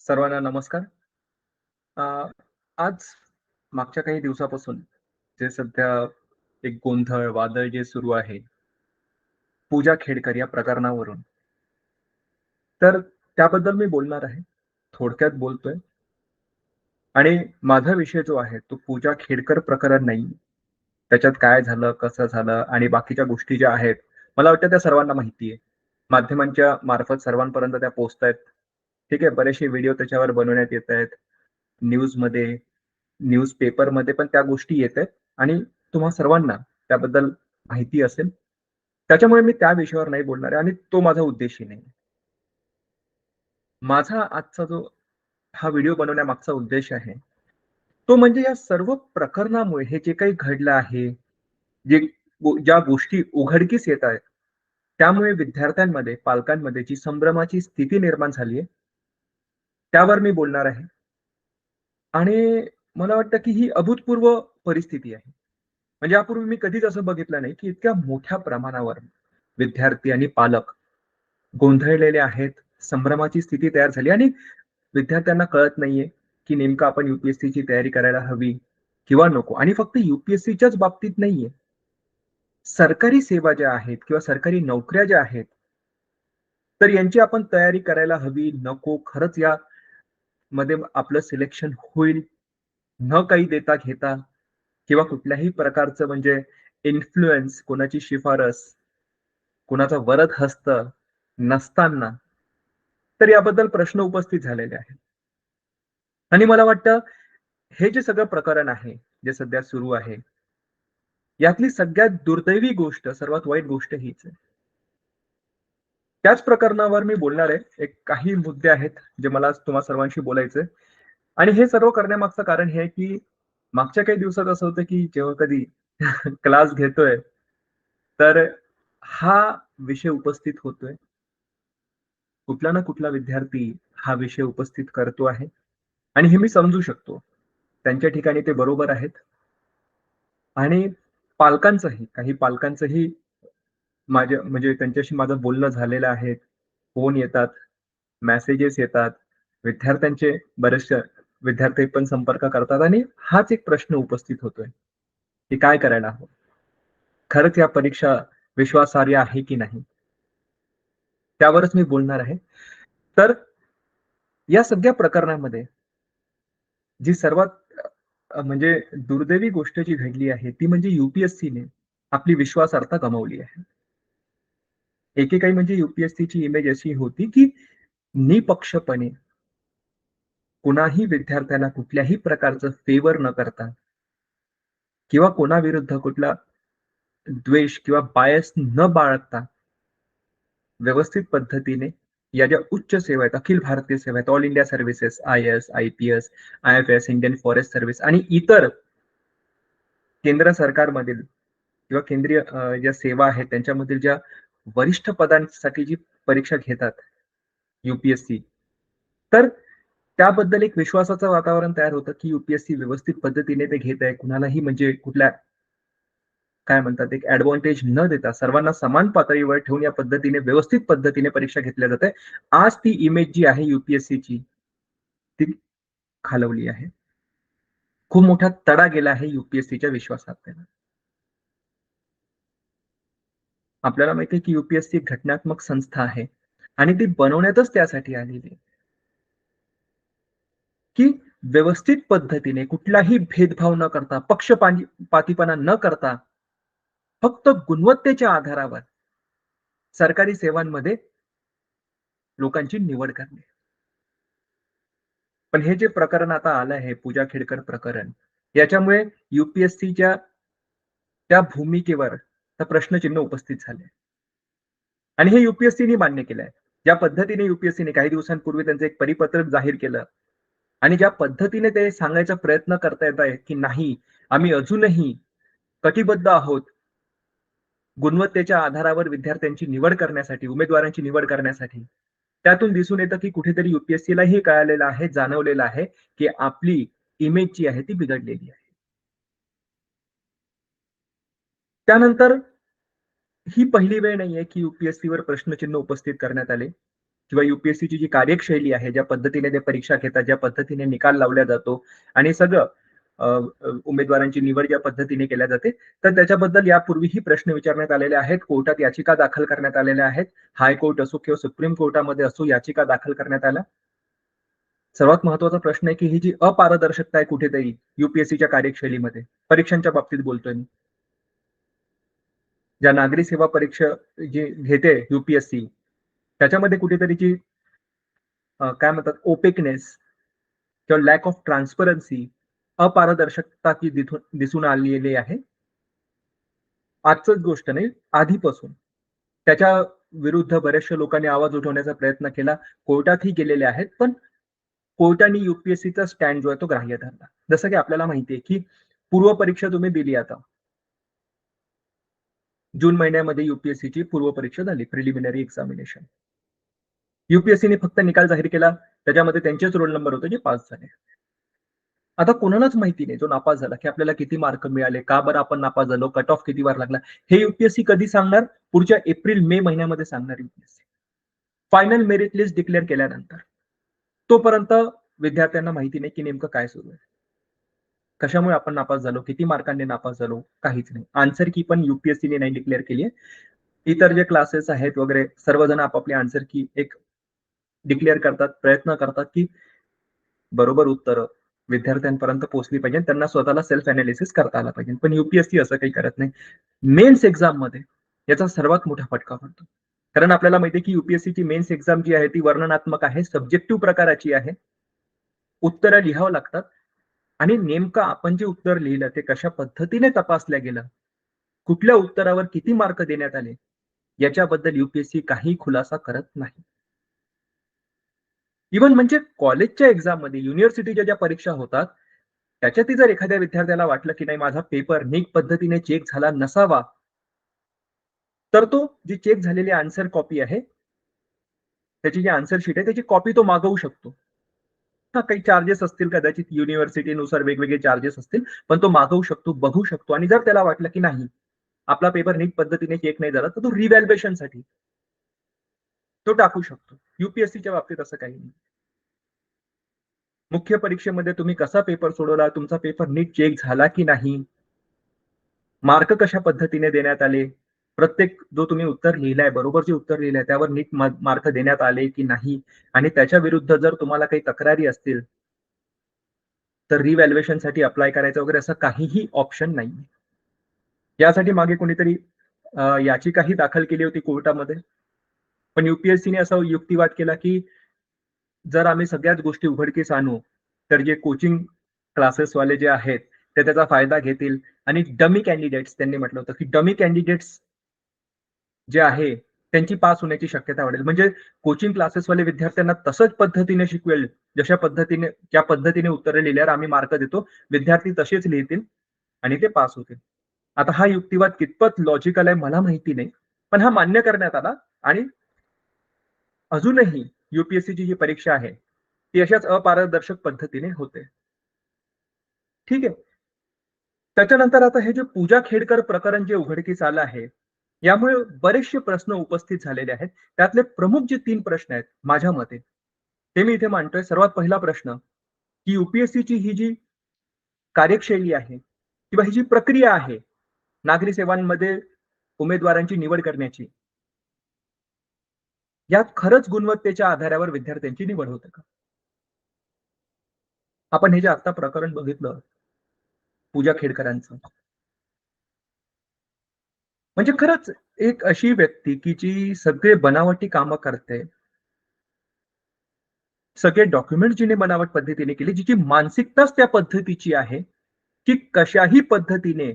सर्वांना नमस्कार. आज मागच्या काही दिवसापासून जे सध्या एक गोंधळ, वादळ जे सुरू आहे, पूजा खेडकर या प्रकरणावरून. तर त्याबद्दल मी बोलणार आहे. थोडक्यात बोलतोय. आणि माझा विषय जो आहे तो पूजा खेडकर प्रकरण नाही. त्याच्यात काय झालं, कसं झालं आणि बाकीच्या गोष्टी ज्या आहेत, मला वाटतं त्या सर्वांना माहिती आहे. माध्यमांच्या मार्फत सर्वांपर्यंत त्या पोहोचतायत. ठीक आहे. बरेचसे व्हिडिओ त्याच्यावर बनवण्यात येतायत. न्यूजमध्ये, न्यूज पेपरमध्ये पण त्या गोष्टी येतायत आणि तुम्हा सर्वांना त्याबद्दल माहिती असेल. त्याच्यामुळे मी त्या विषयावर नाही बोलणार आहे आणि तो माझा उद्देशही नाही. माझा आजचा जो हा व्हिडिओ बनवण्यामागचा उद्देश आहे, तो म्हणजे या सर्व प्रकरणामुळे हे जे काही घडलं आहे, जे ज्या गोष्टी उघडकीस येत आहेत, त्यामुळे विद्यार्थ्यांमध्ये, पालकांमध्ये जी संभ्रमाची स्थिती निर्माण झाली आहे त्यावर मी बोलणार आहे. आणि मला वाटतं की ही अभूतपूर्व परिस्थिती आहे. म्हणजे यापूर्वी मी कधीच असं बघितलं नाही, की इतक्या मोठ्या प्रमाणावर विद्यार्थी आणि पालक गोंधळलेले आहेत. संभ्रमाची स्थिती तयार झाली आणि विद्यार्थ्यांना कळत नाहीये, की नेमकं आपण युपीएससीची तयारी करायला हवी किंवा नको आणि फक्त युपीएससीच्याच बाबतीत नाहीये. सरकारी सेवा ज्या आहेत किंवा सरकारी नोकऱ्या ज्या आहेत तर यांची आपण तयारी करायला हवी, नको, खरंच यामध्ये आपलं सिलेक्शन होईल, न काही देता घेता किंवा कुठल्याही प्रकारचं म्हणजे इन्फ्लुएन्स कोणाची शिफारस, कोणाचा वरद हस्त नसताना, तर याबद्दल प्रश्न उपस्थित झालेले आहेत. आणि मला वाटतं हे जे सगळं प्रकरण आहे, जे सध्या सुरू आहे, यातली सगळ्यात दुर्दैवी गोष्ट, सर्वात वाईट गोष्ट हीच आहे. त्याच प्रकरणावर मी बोलणार आहे. एक काही मुद्दे आहेत, जे मला तुम्हा सर्वांशी बोलायचे आणि हे सर्व करण्यामागचं कारण हे आहे, की मागच्या काही दिवसात असं होतं, की जेव्हा कधी क्लास घेतोय, तर हा विषय उपस्थित होतोय. कुठला ना कुठला विद्यार्थी हा विषय उपस्थित करतो आहे आणि हे मी समजू शकतो. त्यांच्या ठिकाणी ते बरोबर आहेत. आणि पालकांचंही, काही पालकांचंही माझ्या म्हणजे त्यांच्याशी माझं बोलणं झालेलं आहे. फोन येतात, मेसेजेस येतात. विद्यार्थ्यांचे बरेचसे विद्यार्थी पण संपर्क करतात आणि हाच एक प्रश्न उपस्थित होतोय, की काय करायला हवं? खरंच या परीक्षा विश्वासार्ह आहे की नाही? त्यावरच मी बोलणार आहे. तर या सगळ्या प्रकरणामध्ये जी सर्वात अ, म्हणजे दुर्दैवी गोष्ट जी घडली आहे, ती म्हणजे यू-पी-एस-सीने आपली विश्वासार्हता गमावली आहे. एकेकाळी म्हणजे यू-पी-एस-सीची इमेज अशी होती, की निपक्षपणे कुणाही विद्यार्थ्याला कुठल्याही प्रकारचं फेवर न करता किंवा कोणाविरुद्ध कुठला द्वेष किंवा बायस न बाळगता व्यवस्थित पद्धतीने या ज्या उच्च सेवा आहेत, अखिल भारतीय सेवा आहेत, all India services, I S IPS, IFS, Indian forest service आणि इतर केंद्र सरकारमधील किंवा केंद्रीय ज्या सेवा आहेत त्यांच्यामधील ज्या वरिष्ठ पदांसाठी जी परीक्षा घेतात, युपीएससी तर त्याबद्दल एक विश्वासाचं वातावरण तयार होतं, की युपीएससी व्यवस्थित पद्धतीने ते घेत आहे. कुणालाही म्हणजे कुठल्या काय म्हणतात एक ऍडव्हान्टेज न देता सर्वांना समान पातळीवर ठेवून या पद्धतीने व्यवस्थित पद्धतीने परीक्षा घेतल्या जाते. आज ती इमेज जी आहे युपीएससीची ती खालवली आहे. खूप मोठा तडा गेला आहे युपीएससीच्या विश्वासात आपल्याला माहिती आहे, की युपीएससी घटनात्मक संस्था आहे आणि ती बनवण्यातच त्यासाठी आलेली आहे. की व्यवस्थित पद्धतीने कुठलाही भेदभाव न करता, पक्षपाती पातीपणा न करता, फक्त गुणवत्तेच्या आधारावर सरकारी सेवांमध्ये लोकांची निवड करणे. पण हे जे प्रकरण आता आलं आहे, पूजा खेडकर प्रकरण, याच्यामुळे युपीएससीच्या त्या भूमिकेवर प्रश्नचिन्ह उपस्थित झाले. आणि हे युपीएससीने मान्य केलंय. ज्या पद्धतीने युपीएससीने काही दिवसांपूर्वी त्यांचं एक परिपत्रक जाहीर केलं आणि ज्या पद्धतीने ते सांगायचा प्रयत्न करतायत आहे, की नाही आम्ही अजूनही कटिबद्ध आहोत. गुणवत्तेच्या आधारावर विद्यार्थ्यांची निवड करण्यासाठी, उमेदवारांची निवड करण्यासाठी. त्यातून दिसून येतं, की कुठेतरी युपीएससीला हे कळालेलं आहे, जाणवलेलं आहे, की आपली इमेज जी आहे ती बिघडलेली आहे. त्यानंतर ही पहिली वेळ नाहीये की युपीएससीवर प्रश्नचिन्ह उपस्थित करण्यात आले किंवा युपीएससीची जी कार्यशैली आहे ज्या पद्धतीने ते परीक्षा घेतात ज्या पद्धतीने निकाल लावल्या जातो आणि सगळं उमेदवारांची निवड ज्या पद्धतीने केल्या जाते तर त्याच्याबद्दल यापूर्वीही प्रश्न विचारण्यात आलेले आहेत. कोर्टात याचिका दाखल करण्यात आलेल्या आहेत. हायकोर्ट असो किंवा सुप्रीम कोर्टामध्ये असो याचिका दाखल करण्यात आल्या. सर्वात महत्त्वाचा प्रश्न आहे की ही जी अपारदर्शकता आहे कुठेतरी युपीएससीच्या कार्यशैलीमध्ये परीक्षांच्या बाबतीत बोलतोय मी. ज्या नागरी सेवा परीक्षा जी घेते युपीएससी त्याच्यामध्ये कुठेतरी जी काय म्हणतात ओपेकनेस किंवा लॅक ऑफ ट्रान्सपरन्सी अपारदर्शकता ती दिसून आलेली आहे. आजच गोष्ट नाही आधीपासून. त्याच्या विरुद्ध बऱ्याचशा लोकांनी आवाज उठवण्याचा प्रयत्न केला. कोर्टातही गेलेले आहेत पण कोर्टाने युपीएससीचा स्टँड जो आहे तो ग्राह्य धरला. जसं की आपल्याला माहिती आहे की पूर्व परीक्षा तुम्ही दिली आता. जून महिन्यामध्ये युपीएससीची पूर्व परीक्षा झाली प्रिलिमिनरी एक्झामिनेशन युपीएससीने फक्त निकाल जाहीर केला. त्याच्यामध्ये त्यांचेच रोल नंबर होते जे पास झाले. आता कोणालाच माहिती नाही जो नापास झाला की आपल्याला किती मार्क मिळाले का बरं आपण नापास झालो कट ऑफ किती वार लागला. हे युपीएससी कधी सांगणार? पुढच्या एप्रिल मे महिन्यामध्ये सांगणार UPSC final merit list declare केल्यानंतर. तोपर्यंत विद्यार्थ्यांना माहिती नाही की नेमकं काय सुरू आहे. कशामुळे आपण नापास झालो किती मार्कांनी नापास झालो काहीच नाही. आन्सर की पण युपीएससीने नाही डिक्लेअर केली आहे. इतर जे क्लासेस आहेत वगैरे सर्वजण आपापली आन्सर की एक डिक्लेअर करतात प्रयत्न करतात की बरोबर उत्तर विद्यार्थ्यांपर्यंत पोहोचली पाहिजे त्यांना स्वतःला सेल्फ अनालिसिस करता आला पाहिजे. पण युपीएससी असं काही करत नाही. मेन्स एक्झाममध्ये याचा सर्वात मोठा फटका पडतो. कारण आपल्याला माहिती आहे की युपीएससीची मेन्स एक्झाम जी आहे ती वर्णनात्मक आहे सब्जेक्टिव्ह प्रकाराची आहे. उत्तरं लिहावं लागतात. आणि नेमकं आपण जे उत्तर लिहिलं ते कशा पद्धतीने तपासल्या गेलं कुठल्या उत्तरावर किती मार्क देण्यात आले याच्याबद्दल युपीएससी काही खुलासा करत नाही. इवन म्हणजे कॉलेजच्या एक्झाममध्ये युनिव्हर्सिटीच्या ज्या परीक्षा होतात त्याच्यातही जर एखाद्या विद्यार्थ्याला वाटलं की नाही माझा पेपर नीट पद्धतीने चेक झाला नसावा तर तो जी चेक झालेली आन्सर कॉपी आहे त्याची जी आन्सर शीट आहे त्याची कॉपी तो मागवू शकतो. हा काही चार्जेस असतील कदाचित युनिव्हर्सिटीनुसार वेगवेगळे चार्जेस असतील पण तो मागवू शकतो बघू शकतो. आणि जर त्याला वाटलं की नाही आपला पेपर नीट पद्धतीने चेक नाही झाला तर तो रिव्हॅल्युएशनसाठी तो टाकू शकतो. युपीएससीच्या बाबतीत असं काही नाही. मुख्य परीक्षेमध्ये तुम्ही कसा पेपर सोडवला? तुमचा पेपर नीट चेक झाला की नाही? मार्क कशा पद्धतीने देण्यात आले? प्रत्येक जो तुम्ही उत्तर लिहिलाय बरोबर जे उत्तर लिहिलंय त्यावर नीट मार्क देण्यात आले की नाही? आणि त्याच्या विरुद्ध जर तुम्हाला काही तक्रारी असतील तर रिव्हॅल्युएशनसाठी अप्लाय करायचं वगैरे असं काहीही ऑप्शन नाही यासाठी मागे कोणीतरी याचिकाही दाखल केली होती कोर्टामध्ये. पण युपीएससीने असा युक्तिवाद केला की जर आम्ही सगळ्याच गोष्टी उघडकीस आणू तर जे कोचिंग क्लासेसवाले जे आहेत ते त्याचा फायदा घेतील. आणि डमी कॅन्डिडेट्स त्यांनी म्हटलं होतं की डमी कॅन्डिडेट्स जे आहे त्यांची पास होण्याची शक्यता वाढेल. म्हणजे कोचिंग क्लासेसवाले विद्यार्थ्यांना तसंच पद्धतीने शिकवेल जशा पद्धतीने ज्या पद्धतीने उत्तरे लिहिल्यावर आम्ही मार्क देतो विद्यार्थी तसेच लिहितील आणि ते पास होतील. आता हा युक्तिवाद कितपत लॉजिकल आहे मला माहिती नाही. पण हा मान्य करण्यात आला आणि अजूनही युपीएससीची जी परीक्षा आहे ती अशाच अपारदर्शक पद्धतीने होते. ठीक आहे. त्याच्यानंतर आता हे जे पूजा खेडकर प्रकरण जे उघडकीस आलं आहे यामुळे बरेचसे प्रश्न उपस्थित झालेले आहेत. त्यातले प्रमुख जे तीन प्रश्न आहेत माझ्या मते ते मी इथे मांडतोय. सर्वात पहिला प्रश्न की युपीएससीची ही जी कार्यशैली आहे किंवा ही जी प्रक्रिया आहे नागरी सेवांमध्ये उमेदवारांची निवड करण्याची यात खरंच गुणवत्तेच्या आधारावर विद्यार्थ्यांची निवड होते का? आपण हे जे आता प्रकरण बघितलं पूजा खेडकरांचं. म्हणजे खरंच एक अशी व्यक्ती की जी सगळे बनावटी कामं करते सगळे डॉक्युमेंट जिने बनावट पद्धतीने केली जिची मानसिकताच त्या पद्धतीची आहे की कशाही पद्धतीने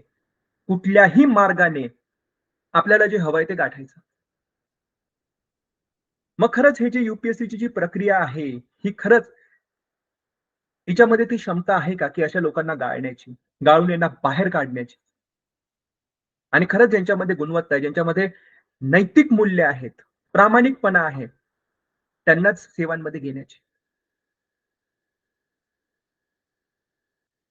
कुठल्याही मार्गाने आपल्याला जे हवंय ते गाठायचं. मग खरंच हे जे युपीएससीची जी प्रक्रिया आहे ही खरंच हिच्यामध्ये ती क्षमता आहे का? की अशा लोकांना गाळण्याची गाळून यांना बाहेर काढण्याची. आणि खरंच ज्यांच्यामध्ये गुणवत्ता आहे ज्यांच्यामध्ये नैतिक मूल्य आहेत प्रामाणिकपणा आहे त्यांनाच सेवांमध्ये घेण्याची.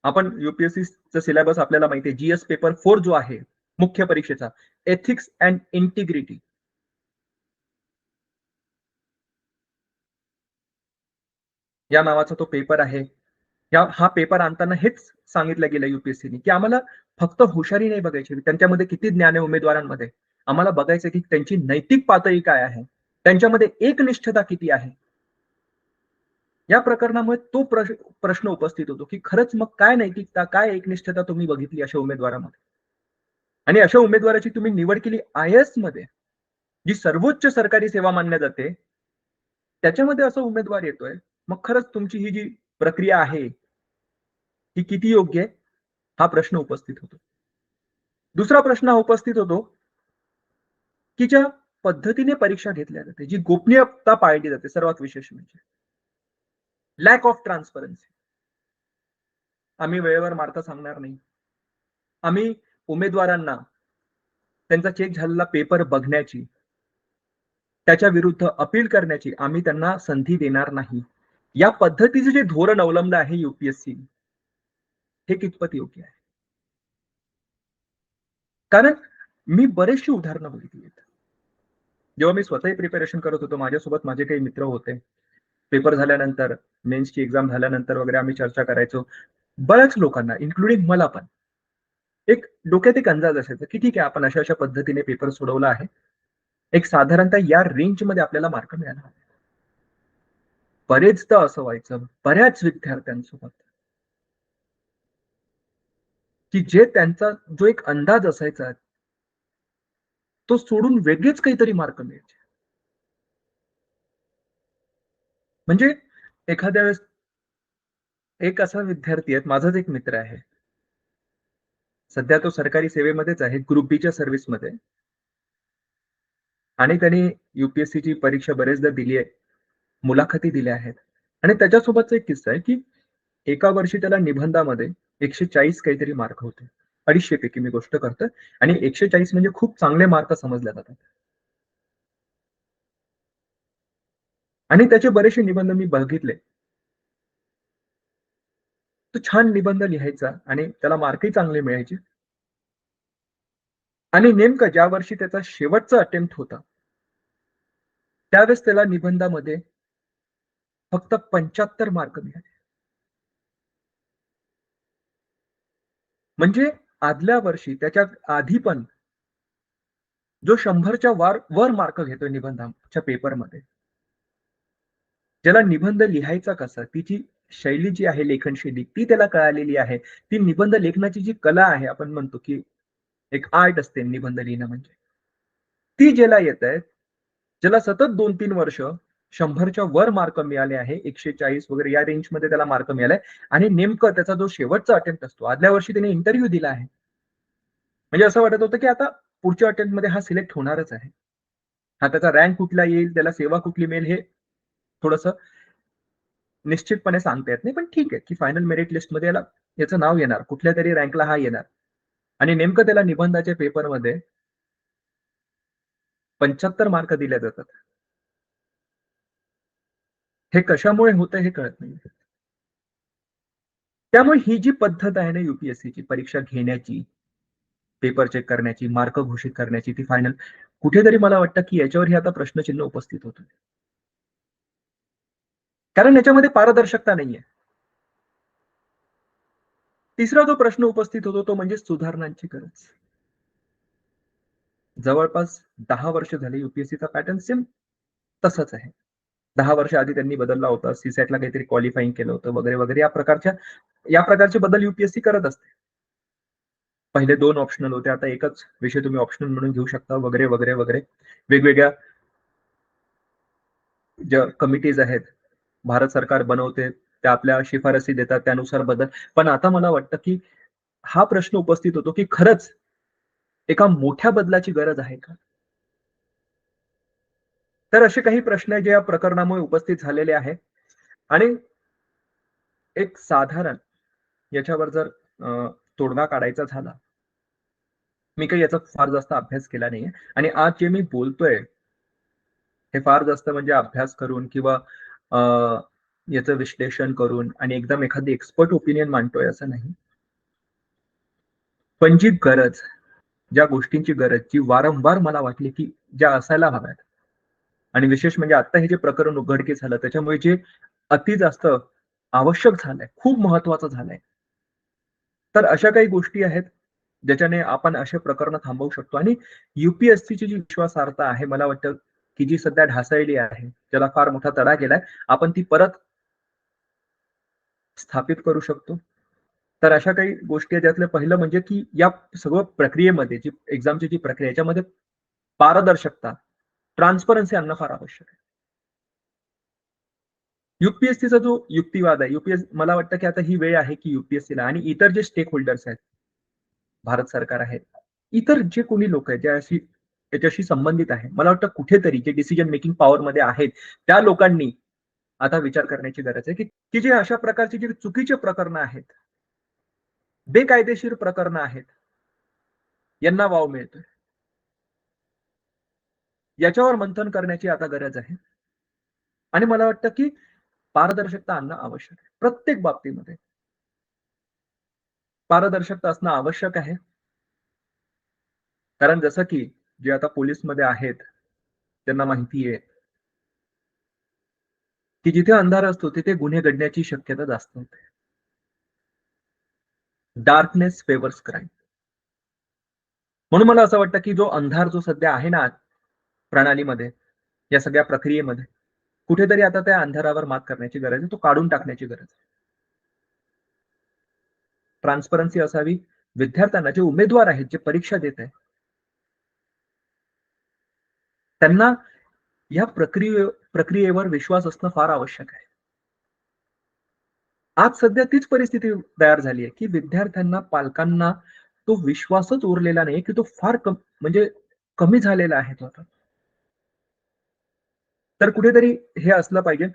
आपण युपीएससीचा सिलेबस आपल्याला माहिती आहे जीएस पेपर फोर जो आहे मुख्य परीक्षेचा एथिक्स अँड इंटिग्रिटी या नावाचा तो पेपर आहे. या हा पेपर आणताना हेच सांगितलं गेलं युपीएससीने की आम्हाला फक्त हुशारी नाही बघायची. त्यांच्यामध्ये किती ज्ञान आहे उमेदवारांमध्ये? आम्हाला बघायचं की त्यांची नैतिक पातळी काय आहे? त्यांच्यामध्ये एकनिष्ठता किती आहे? या प्रकरणामुळे तो प्रश्न उपस्थित होतो की खरंच मग काय नैतिकता काय एकनिष्ठता तुम्ही बघितली अशा उमेदवारामध्ये? आणि अशा उमेदवाराची तुम्ही निवड केली आय एसमध्ये जी सर्वोच्च सरकारी सेवा मानल्या जाते त्याच्यामध्ये असा उमेदवार येतोय मग खरंच तुमची ही जी प्रक्रिया आहे ही किती योग्य आहे? हा प्रश्न उपस्थित होतो. दुसरा प्रश्न उपस्थित होतो की ज्या पद्धतीने परीक्षा घेतल्या जाते जी गोपनीयता पाळली जाते सर्वात विशेष म्हणजे. लॅक ऑफ ट्रान्सपरन्सी आम्ही वेळेवर मार्क सांगणार नाही. आम्ही उमेदवारांना त्यांचा चेक झालेला पेपर बघण्याची त्याच्या विरुद्ध अपील करण्याची आम्ही त्यांना संधी देणार नाही. या पद्धतीचे जे धोरण अवलंबलं आहे युपीएससी हे कितपत योग्य आहे? कारण मी बरेचशी उदाहरणं बघितली आहेत. जेव्हा मी स्वतःही प्रिपेरेशन करत होतो माझ्यासोबत माझे काही मित्र होते. पेपर झाल्यानंतर मेन्सची एक्झाम झाल्यानंतर वगैरे आम्ही चर्चा करायचो. बऱ्याच लोकांना इन्क्लुडिंग मला पण एक डोक्यात एक अंदाज असायचा की ठीक आहे आपण अशा अशा पद्धतीने पेपर सोडवला आहे. एक साधारणतः या रेंजमध्ये आपल्याला मार्क मिळाला. बरेचदा असं व्हायचं बऱ्याच विद्यार्थ्यांसोबत की जे त्यांचा जो एक अंदाज असायचा तो सोडून वेगळेच काहीतरी मार्क मिळायचे. म्हणजे एखाद्या वेळेस एक असा विद्यार्थी आहे माझाच एक मित्र आहे. सध्या तो सरकारी सेवेमध्येच आहे ग्रुप बीच्या सर्व्हिसमध्ये. आणि त्यांनी युपीएससीची परीक्षा बरेचदा दिली आहे. मुलाखती दिल्या आहेत. आणि त्याच्यासोबतचा एक किस्सा आहे की एका वर्षी त्याला निबंधामध्ये एकशे चाळीस काहीतरी मार्क होते. अडीचशे पैकी मी गोष्ट करतोय. आणि एकशे चाळीस म्हणजे खूप चांगले मार्क समजल्या जातात. आणि त्याचे बरेचसे निबंध मी बघितले. तो छान निबंध लिहायचा आणि त्याला मार्कही चांगले मिळायचे. आणि नेमकं ज्या वर्षी त्याचा शेवटचा अटेम्प्ट होता त्यावेळेस त्याला निबंधामध्ये फक्त पंच्याहत्तर मार्क मिळाले. म्हणजे आदल्या वर्षी त्याच्या आधी पण जो शंभरच्या वार वर मार्क घेतोय निबंधाच्या पेपरमध्ये ज्याला निबंध लिहायचा कसा तिची शैली जी आहे लेखन शैली ती त्याला कळालेली आहे. ती निबंध लेखनाची जी कला आहे आपण म्हणतो की एक आर्ट असते निबंध लिहिणं म्हणजे. ती ज्याला येत आहे ज्याला सतत दोन तीन वर्ष शंभरच्या वर मार्क मिळाले आहे एकशे चाळीस वगैरे या रेंजमध्ये त्याला मार्क मिळालाय. आणि नेमकं त्याचा जो शेवटचा अटेम्प्ट असतो आदल्या वर्षी त्याने इंटरव्ह्यू दिला आहे. म्हणजे असं वाटत होतं की आता पुढच्या अटेम्प्टमध्ये हा सिलेक्ट होणारच आहे. हा त्याचा रँक कुठला येईल त्याला सेवा कुठली मिळेल हे थोडस निश्चितपणे सांगता येत नाही पण ठीक आहे की फायनल मेरिट लिस्टमध्ये याला याचं नाव येणार कुठल्या तरी रँकला हा येणार. आणि नेमकं त्याला निबंधाच्या पेपरमध्ये पंच्याहत्तर मार्क दिले जातात. हे कशामुळे होतं हे कळत नाही. त्यामुळे ही जी पद्धत आहे ना युपीएससीची परीक्षा घेण्याची पेपर चेक करण्याची मार्क घोषित करण्याची ती फायनल कुठेतरी मला वाटतं की याच्यावर आता प्रश्नचिन्ह उपस्थित होत. कारण याच्यामध्ये पारदर्शकता नाहीये. तिसरा जो प्रश्न उपस्थित होतो तो म्हणजे सुधारणांची गरज. जवळपास दहा वर्ष झाले युपीएससीचा पॅटर्न सेम तसंच आहे. दहा वर्ष आधी त्यांनी बदलला होता. सीसॅटला काहीतरी क्वालिफाईंग केलं होतं वगैरे वगैरे. या प्रकारच्या या प्रकारचे बदल युपीएससी करत असते. पहिले दोन ऑप्शनल होते. आता एकच विषय तुम्ही ऑप्शनल म्हणून घेऊ शकता. वगैरे वगैरे वगैरे. वेगवेगळ्या ज्या कमिटीज आहेत भारत सरकार बनवते त्या आपल्या शिफारसी देतात त्यानुसार बदल. पण आता मला वाटतं की हा प्रश्न उपस्थित होतो की खरंच एका मोठ्या बदलाची गरज आहे का? तर असे काही प्रश्न जे या प्रकरणामुळे उपस्थित झालेले आहेत. आणि एक साधारण याच्यावर जर तोडगा काढायचा झाला मी काही याचा फार जास्त अभ्यास केला नाहीये. आणि आज जे मी बोलतोय हे फार जास्त म्हणजे अभ्यास करून किंवा याचं विश्लेषण करून आणि एकदम एखादी एक्सपर्ट ओपिनियन मांडतोय असं नाही. पण जी गरज ज्या गोष्टींची गरज जी वारंवार मला वाटली की ज्या असायला हव्यात आणि विशेष म्हणजे आता हे जे प्रकरण उघडकीस झालं त्याच्यामुळे जे अति जास्त आवश्यक झालंय खूप महत्वाचं झालंय. तर अशा काही गोष्टी आहेत ज्याच्याने आपण असे प्रकरण थांबवू शकतो. आणि युपीएससीची जी विश्वासार्हता आहे मला वाटतं की जी सध्या ढासळली आहे ज्याला फार मोठा तडा गेलाय आपण ती परत स्थापित करू शकतो. तर अशा काही गोष्टी आहेत त्यातलं पहिलं म्हणजे की या सगळं प्रक्रियेमध्ये जी एक्झामची जी प्रक्रिया याच्यामध्ये पारदर्शकता ट्रान्सपरन्सी आणणं फार आवश्यक आहे. युपीएससीचा जो युक्तिवाद आहे युपीएस मला वाटतं की आता ही वेळ आहे की युपीएससीला आणि इतर जे स्टेक होल्डर्स आहेत भारत सरकार आहे इतर जे कोणी लोक आहेत ज्याशी त्याच्याशी संबंधित आहे मला वाटतं कुठेतरी जे डिसिजन मेकिंग पॉवर मध्ये आहेत त्या लोकांनी आता विचार करण्याची गरज आहे की की जे अशा प्रकारची जे चुकीचे प्रकरणं आहेत बेकायदेशीर प्रकरणं आहेत यांना वाव मिळतोय. याच्यावर मंथन करण्याची आता गरज आहे. आणि मला वाटतं की पारदर्शकता आणणं आवश्यक आहे प्रत्येक बाबतीमध्ये. पारदर्शकता असणं आवश्यक आहे. कारण जसं की जे आता पोलीसमध्ये आहेत त्यांना माहिती आहे. की जिथे अंधार असतो तिथे गुन्हे घडण्याची शक्यता जास्त होते. डार्कनेस फेवर्स क्राईम म्हणून मला असं वाटतं की जो अंधार जो सध्या आहे ना प्रणालीमध्ये या सगळ्या प्रक्रियेमध्ये. कुठेतरी आता त्या अंधारावर मात करण्याची गरज आहे तो काढून टाकण्याची गरज आहे. ट्रान्सपरन्सी असावी. विद्यार्थ्यांना जे उमेदवार आहेत जे परीक्षा देत आहेत त्यांना या प्रक्रिये प्रक्रियेवर विश्वास असणं फार आवश्यक आहे. आज सध्या तीच परिस्थिती तयार झाली आहे की विद्यार्थ्यांना पालकांना तो विश्वासच उरलेला नाही की तो फार कम म्हणजे कमी झालेला आहे तो आता. तर कुठेतरी हे असलं पाहिजे.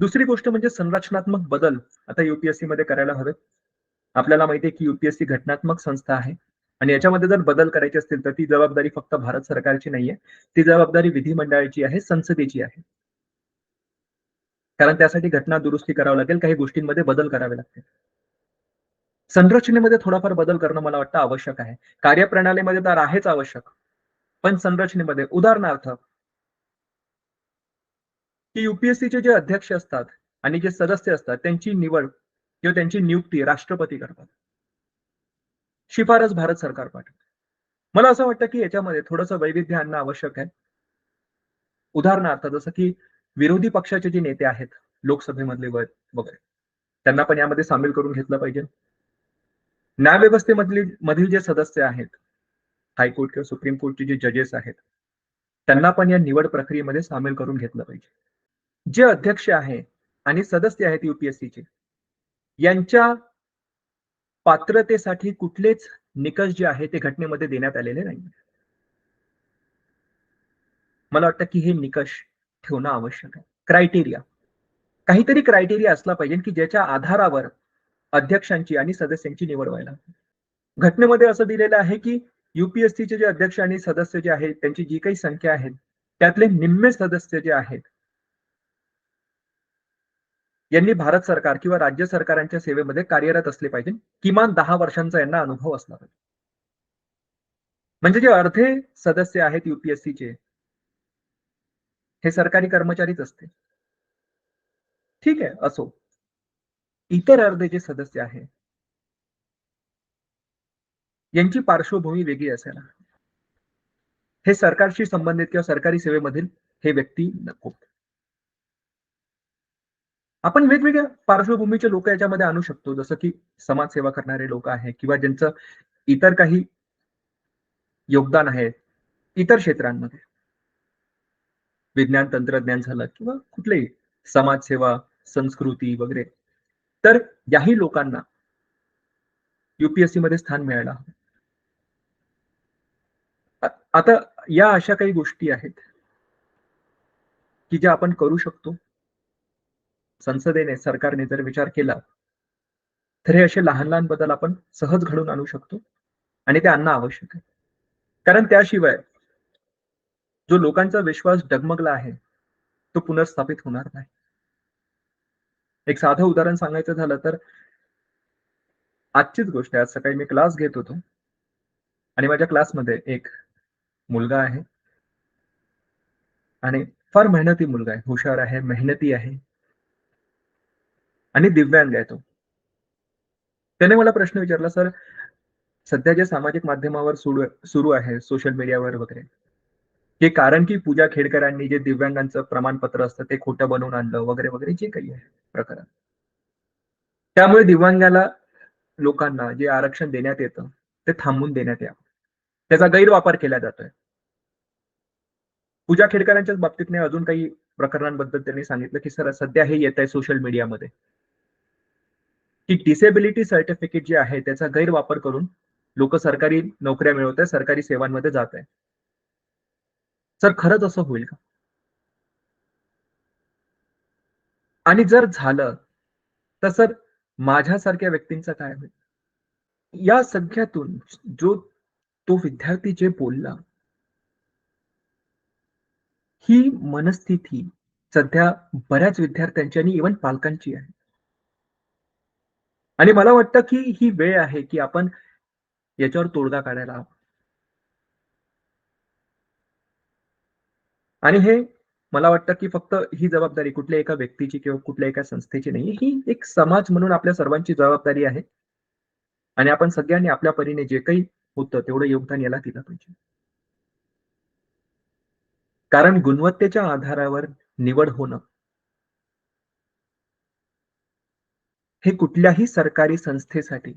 दुसरी गोष्ट म्हणजे संरचनात्मक बदल आता युपीएससी मध्ये करायला हवेत. आपल्याला माहिती आहे की युपीएससी घटनात्मक संस्था आहे. आणि याच्यामध्ये जर बदल करायचे असतील तर ती जबाबदारी फक्त भारत सरकारची नाहीये. ती जबाबदारी विधिमंडळाची आहे संसदेची आहे. कारण त्यासाठी घटना दुरुस्ती करावं लागेल काही गोष्टींमध्ये बदल करावे लागतील. संरचनेमध्ये थोडाफार बदल करणं मला वाटतं आवश्यक आहे. कार्यप्रणालीमध्ये तर आहेच आवश्यक. पण संरचनेमध्ये उदाहरणार्थ की युपीएससीचे जे अध्यक्ष असतात आणि जे सदस्य असतात त्यांची निवड किंवा त्यांची नियुक्ती राष्ट्रपती करतात. शिफारस भारत सरकार पाठवते. मला असं वाटतं की याच्यामध्ये थोडंसं वैविध्य आणणं आवश्यक आहे. उदाहरणार्थ जसं की विरोधी पक्षाचे जे नेते आहेत लोकसभेमधले वगैरे त्यांना पण यामध्ये सामील करून घेतलं पाहिजे. न्यायव्यवस्थेमधील मधील जे सदस्य आहेत हायकोर्ट किंवा सुप्रीम कोर्टचे जे जजेस आहेत त्यांना पण या निवड प्रक्रियेमध्ये सामील करून घेतलं पाहिजे. जे अध्यक्ष आहे आणि सदस्य आहेत युपीएससीचे यांच्या पात्रतेसाठी कुठलेच निकष जे आहे ते घटनेमध्ये देण्यात आलेले नाही मला वाटतं की हे निकष ठेवणं आवश्यक आहे. क्रायटेरिया काहीतरी क्रायटेरिया असला पाहिजे की ज्याच्या आधारावर अध्यक्षांची आणि सदस्यांची निवड व्हायला घटनेमध्ये असं दिलेलं आहे की युपीएससीचे जे अध्यक्ष आणि सदस्य जे आहेत त्यांची जी काही संख्या आहे त्यातले निम्मे सदस्य जे आहेत यांनी भारत सरकार किंवा राज्य सरकारांच्या सेवेमध्ये कार्यरत असले पाहिजे. किमान दहा वर्षांचा यांना अनुभव असला पाहिजे म्हणजे जे अर्धे सदस्य आहेत युपीएससीचे हे सरकारी कर्मचारीच असते. ठीक आहे असो. इतर अर्धे जे सदस्य आहे यांची पार्श्वभूमी वेगळी असायला हे सरकारशी संबंधित किंवा सरकारी सेवेमधील हे व्यक्ती नको. आपण वेगवेगळ्या पार्श्वभूमीचे लोक याच्यामध्ये आणू शकतो. जसं की समाजसेवा करणारे लोक आहे किंवा ज्यांचं इतर काही योगदान आहे इतर क्षेत्रांमध्ये. विज्ञान तंत्रज्ञान झालं किंवा कुठलेही समाजसेवा संस्कृती वगैरे. तर याही लोकांना युपीएससी मध्ये स्थान मिळायला हवं. आता या अशा काही गोष्टी आहेत की ज्या आपण करू शकतो. संसदेने सरकारने जर विचार केला तर हे असे लहान लहान बदल आपण सहज घडून आणू शकतो आणि ते आणणं आवश्यक आहे. कारण त्याशिवाय जो लोकांचा विश्वास डगमगला आहे तो पुनर्स्थापित होणार नाही. एक साधं उदाहरण सांगायचं झालं तर आजचीच गोष्ट आहे. आज सकाळी मी क्लास घेत होतो आणि माझ्या क्लासमध्ये एक मुलगा आहे. आणि फार मेहनती मुलगा आहे, हुशार आहे, मेहनती आहे. आणि दिव्यांग आहे तो. त्याने मला प्रश्न विचारला, "सर, सध्या जे सामाजिक माध्यमावर सुरू सुरू आहे, सोशल मीडियावर वगैरे, हे कारण की पूजा खेडकरांनी जे दिव्यांगांचं प्रमाणपत्र असतं ते खोटं बनवून आणलं वगैरे, वगैरे जे काही आहे प्रकरण. त्यामुळे दिव्यांगाला लोकांना जे आरक्षण देण्यात येतं, ते थांबून देण्यात यावं. त्याचा गैरवापर केला जातोय. पूजा खेडकरांच्याच बाबतीत नाही अजून काही प्रकरणांबद्दल त्यांनी सांगितलं, की सर सध्या हे येत आहे सोशल मीडियामध्ये. की डिसेबिलिटी सर्टिफिकेट जे आहे त्याचा गैरवापर करून लोक सरकारी नोकऱ्या मिळवत आहे, सरकारी सेवांमध्ये जात आहे. सर खरंच असं होईल का? आणि जर झालं, तर सर माझ्यासारख्या व्यक्तींचा काय होईल? या सगळ्यातून जो तो विद्यार्थी जे बोलला ही मनस्थिती सध्या बऱ्याच विद्यार्थ्यांची आणि इव्हन पालकांची आहे. आणि मला वाटतं, की ही वेळ आहे, की आपण याच्यावर तोडगा काढायला हवा. आणि हे मला वाटतं, की फक्त ही जबाबदारी कुठल्या एका व्यक्तीची किंवा कुठल्या एका संस्थेची नाही. ही एक समाज म्हणून आपल्या सर्वांची जबाबदारी आहे. आणि आपण सगळ्यांनी आपल्या परीने जे काही होतं तेवढं योगदान याला दिलं पाहिजे. कारण गुणवत्तेच्या आधारावर निवड होणं हे कुठल्याही सरकारी संस्थेसाठी,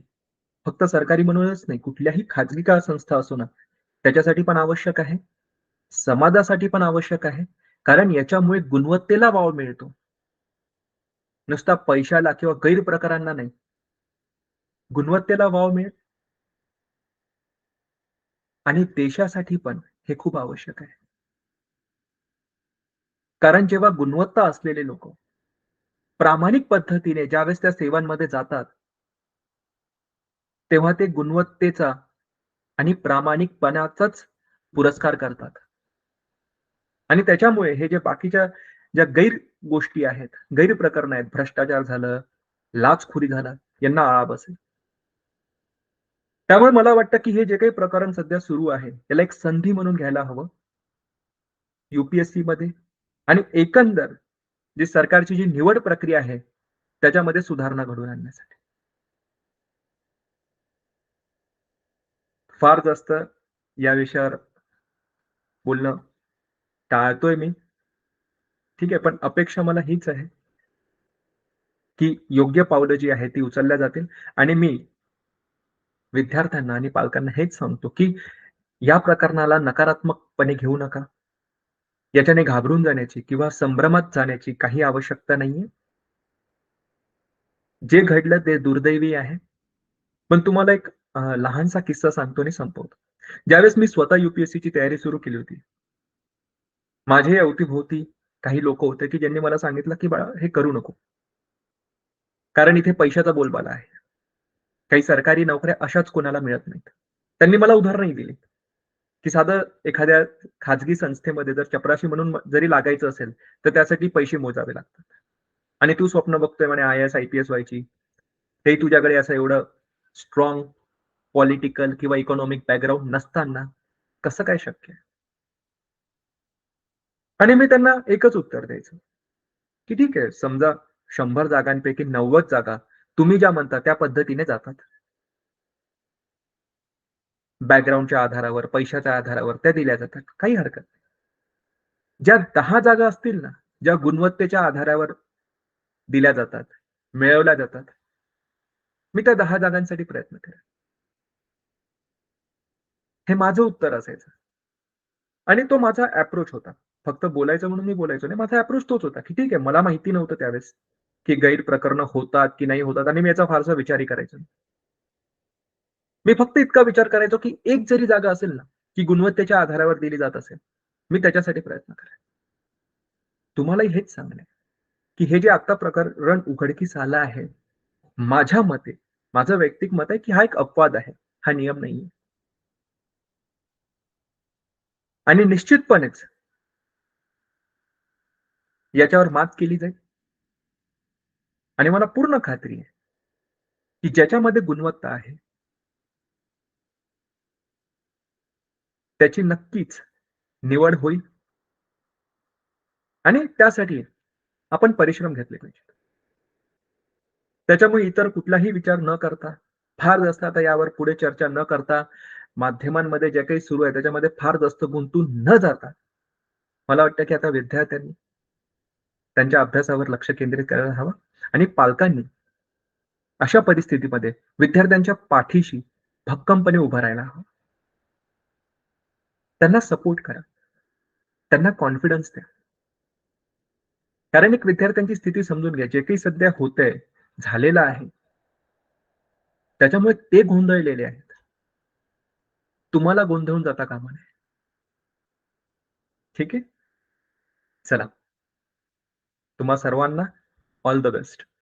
फक्त सरकारी म्हणूनच नाही, कुठल्याही खाजगी का संस्था असो ना, त्याच्यासाठी पण आवश्यक आहे. समाजासाठी पण आवश्यक आहे. कारण याच्यामुळे गुणवत्तेला वाव मिळतो. नुसता पैशाला किंवा गैरप्रकारांना नाही. गुणवत्तेला वाव मिळेल. आणि देशासाठी पण हे खूप आवश्यक आहे. कारण जेव्हा गुणवत्ता असलेले लोक प्रामाणिक पद्धतीने ज्यावेळेस त्या सेवांमध्ये जातात तेव्हा ते गुणवत्तेचा आणि प्रामाणिकपणाचाच पुरस्कार करतात. आणि त्याच्यामुळे हे जे बाकीच्या ज्या गैर गोष्टी आहेत, गैरप्रकरण आहेत, भ्रष्टाचार झालं, लाचखुरी झालं, यांना आळा बसेल. त्यामुळे मला वाटतं, की हे जे काही प्रकरण सध्या सुरू आहे, त्याला एक संधी म्हणून घ्यायला हवं. मध्ये आणि एकंदर जी सरकारची जी निवड प्रक्रिया आहे, त्याच्यामध्ये सुधारणा घडवून आणण्यासाठी. फार जास्त या विषयावर बोलणं टाळतोय मी. ठीक आहे, पण अपेक्षा मला हीच आहे की योग्य पावलं जी आहे ती उचलल्या जातील आणि मी विद्यार्थ्यांना आणि पालकांना हेच सांगतो, की या प्रकरणाला नकारात्मकपणे घेऊ नका. याच्याने घाबरून जाण्याची किंवा संभ्रमात जाण्याची काही आवश्यकता नाहीये. जे घडलं ते दुर्दैवी आहे. पण तुम्हाला एक लहानसा किस्सा सांगतो आणि संपवतो. ज्यावेळेस मी स्वतः युपीएससीची तयारी सुरू केली होती. माझे अवतीभोवती काही लोक होते, की ज्यांनी मला सांगितलं, की "बाळा हे करू नको." कारण इथे पैशाचा बोलबाला आहे. काही सरकारी नोकऱ्या अशाच कोणाला मिळत नाहीत. त्यांनी मला उदाहरणही दिली. की साधं एखाद्या खाजगी संस्थेमध्ये जर चपराशी म्हणून जरी लागायचं असेल, तर त्यासाठी पैसे मोजावे लागतात. आणि तू स्वप्न बघतोय म्हणे आय एस आय-पी-एस व्हायची. ते तुझ्याकडे असं एवढं स्ट्रॉंग पॉलिटिकल किंवा इकॉनॉमिक बॅकग्राऊंड नसताना कसं काय शक्य आहे? आणि मी त्यांना एकच उत्तर द्यायचं, की ठीक आहे समजा शंभर जागांपैकी नव्वद जागा तुम्ही ज्या म्हणता त्या पद्धतीने जातात. बॅकग्राऊंडच्या आधारावर, पैशाच्या आधारावर त्या दिल्या जातात. काही हरकत नाही. ज्या दहा जागा असतील ना, ज्या गुणवत्तेच्या आधारावर दिल्या जातात, मिळवल्या जातात, मी त्या दहा जागांसाठी प्रयत्न करेन. हे माझं उत्तर असायचं. आणि तो माझा अप्रोच होता. फक्त बोलायचं म्हणून मी बोलायचो नाही. माझा अप्रोच तोच होता, की ठीक आहे मला माहिती नव्हतं त्यावेळेस, की गैरप्रकरणं होतात की नाही होतात आणि मी याचा फारसा विचारही करायचो नाही. मी फक्त इतका विचार करायचो, की एक जरी जागा असेल ना, की गुणवत्तेच्या आधारावर दिली जात असेल, मी त्याच्यासाठी प्रयत्न करेन. तुम्हाला हेच सांगणे की हे जे आता प्रकरण उघडकीस आलं आहे, माझ्या मते, माझं वैयक्तिक मत आहे, की हा एक अपवाद आहे. हा नियम नाहीये. आणि निश्चितपणेच याच्यावर मात केली जाईल. आणि मला पूर्ण खात्री आहे, की ज्याच्यामध्ये गुणवत्ता आहे त्याची नक्कीच निवड होईल आणि त्यासाठी आपण परिश्रम घेतले पाहिजेत. त्याच्यामुळे इतर कुठलाही विचार न करता, फार जास्त आता यावर पुढे चर्चा न करता, माध्यमांमध्ये जे काही सुरू आहे त्याच्यामध्ये फार जास्त गुंतून न जाता, मला वाटतं की आता विद्यार्थ्यांनी त्यांच्या अभ्यासावर लक्ष केंद्रित करायला हवं आणि पालकांनी अशा परिस्थितीमध्ये विद्यार्थ्यांच्या पाठीशी भक्कमपणे उभं राहायला हवं. त्यांना सपोर्ट करा. त्यांना कॉन्फिडन्स द्या. कारण एक विद्यार्थ्यांची स्थिती समजून घ्या. जे काही सध्या होतंय, झालेलं आहे. त्याच्यामुळे ते गोंधळलेले आहेत. तुम्हाला गोंधळून जाता कामा नये. ठीक आहे? चला. तुम्हा सर्वांना ऑल द बेस्ट.